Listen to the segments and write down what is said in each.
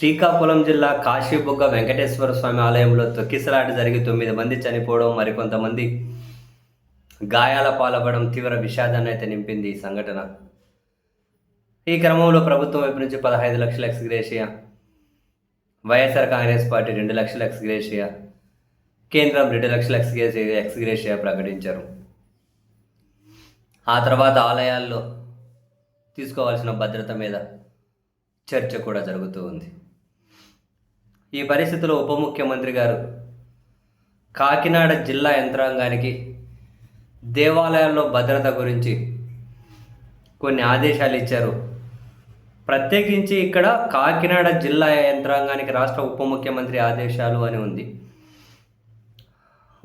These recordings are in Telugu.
శ్రీకాకుళం జిల్లా కాశీబుగ్గ వెంకటేశ్వర స్వామి ఆలయంలో తొక్కిసలాట జరిగి తొమ్మిది మంది చనిపోవడం మరికొంతమంది గాయాల పాల్పడడం తీవ్ర విషాదాన్ని అయితే నింపింది ఈ సంఘటన. ఈ క్రమంలో ప్రభుత్వం వైపు నుంచి పదహైదు లక్షల ఎక్స్గ్రేషియా వైఎస్ఆర్ కాంగ్రెస్ పార్టీ రెండు లక్షల ఎక్స్గ్రేషియా కేంద్రం రెండు లక్షల ఎక్స్గ్రేషియా ఎక్స్గ్రేషియా ప్రకటించారు. ఆ తర్వాత ఆలయాల్లో తీసుకోవాల్సిన భద్రత మీద చర్చ కూడా జరుగుతూ ఉంది. ఈ పరిస్థితిలో ఉప ముఖ్యమంత్రి గారు కాకినాడ జిల్లా యంత్రాంగానికి దేవాలయాల్లో భద్రత గురించి కొన్ని ఆదేశాలు ఇచ్చారు. ప్రత్యేకించి ఇక్కడ కాకినాడ జిల్లా యంత్రాంగానికి రాష్ట్ర ఉప ముఖ్యమంత్రి ఆదేశాలు అని ఉంది.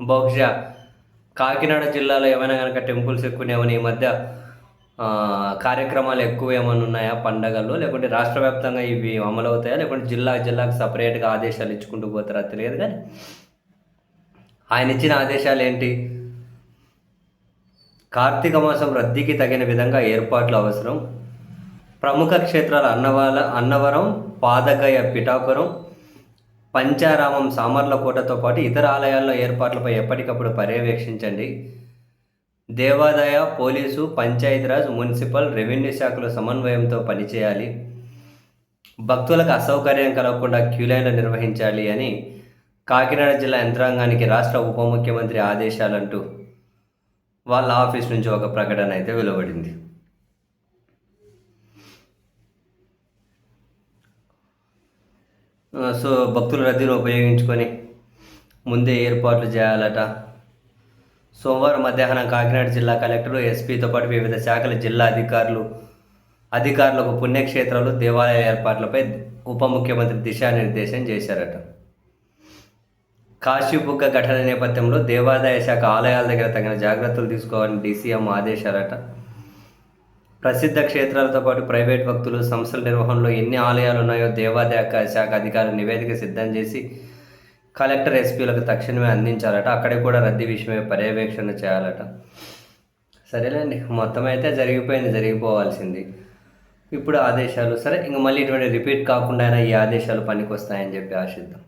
బహుశా కాకినాడ జిల్లాలో ఏమైనా కనుక టెంపుల్స్ ఎక్కువనేమని ఈ మధ్య కార్యక్రమాలు ఎక్కువ ఏమైనా ఉన్నాయా? పండగల్లో? లేకుంటే రాష్ట్ర వ్యాప్తంగా ఇవి అమలు అవుతాయా లేకుంటే జిల్లా జిల్లాకు సపరేట్గా ఆదేశాలు ఇచ్చుకుంటూ పోతారా? తెలియదు కానీ ఆయన ఇచ్చిన ఆదేశాలు ఏంటి? కార్తీక మాసం రద్దీకి తగిన విధంగా ఏర్పాట్లు అవసరం. ప్రముఖ క్షేత్రాల అన్నవాల అన్నవరం పాదగయ పిఠాపురం పంచారామం సామర్లకోటతో పాటు ఇతర ఆలయాల్లో ఏర్పాట్లపై ఎప్పటికప్పుడు పర్యవేక్షించండి. దేవాదాయ పోలీసు పంచాయతీరాజ్ మున్సిపల్ రెవెన్యూ శాఖల సమన్వయంతో పనిచేయాలి. భక్తులకు అసౌకర్యం కలగకుండా క్యూలైన్లు నిర్వహించాలి అని కాకినాడ జిల్లా యంత్రాంగానికి రాష్ట్ర ఉప ముఖ్యమంత్రి ఆదేశాలంటూ వాళ్ళ ఆఫీస్ నుంచి ఒక ప్రకటన అయితే వెలువడింది. సో భక్తుల రద్దీని ఉపయోగించుకొని ముందే ఏర్పాట్లు చేయాలట. సోమవారం మధ్యాహ్నం కాకినాడ జిల్లా కలెక్టరు ఎస్పీతో పాటు వివిధ శాఖల జిల్లా అధికారులు అధికారులకు పుణ్యక్షేత్రాలు దేవాలయ ఏర్పాట్లపై ఉప ముఖ్యమంత్రి దిశానిర్దేశం చేశారట. కాశీబుగ్గ ఘటన నేపథ్యంలో దేవాదాయ శాఖ ఆలయాల దగ్గర తగిన జాగ్రత్తలు తీసుకోవాలని డీసీఎం ఆదేశారట ప్రసిద్ధ క్షేత్రాలతో పాటు ప్రైవేట్ భక్తులు సంస్థల నిర్వహణలో ఎన్ని ఆలయాలు ఉన్నాయో దేవాదాయ శాఖ అధికారులు నివేదిక సిద్ధం చేసి కలెక్టర్ ఎస్పీలకు తక్షణమే అందించాలట. అక్కడికి కూడా రద్దీ విషయమే పర్యవేక్షణ చేయాలట. సరేలేండి. మొత్తం అయితే జరిగిపోయింది జరిగిపోవాల్సింది. ఇప్పుడు ఆదేశాలు. సరే ఇంక మళ్ళీ ఇటువంటి రిపీట్ కాకుండా ఈ ఆదేశాలు పనికొస్తాయని చెప్పి ఆశిద్దాం.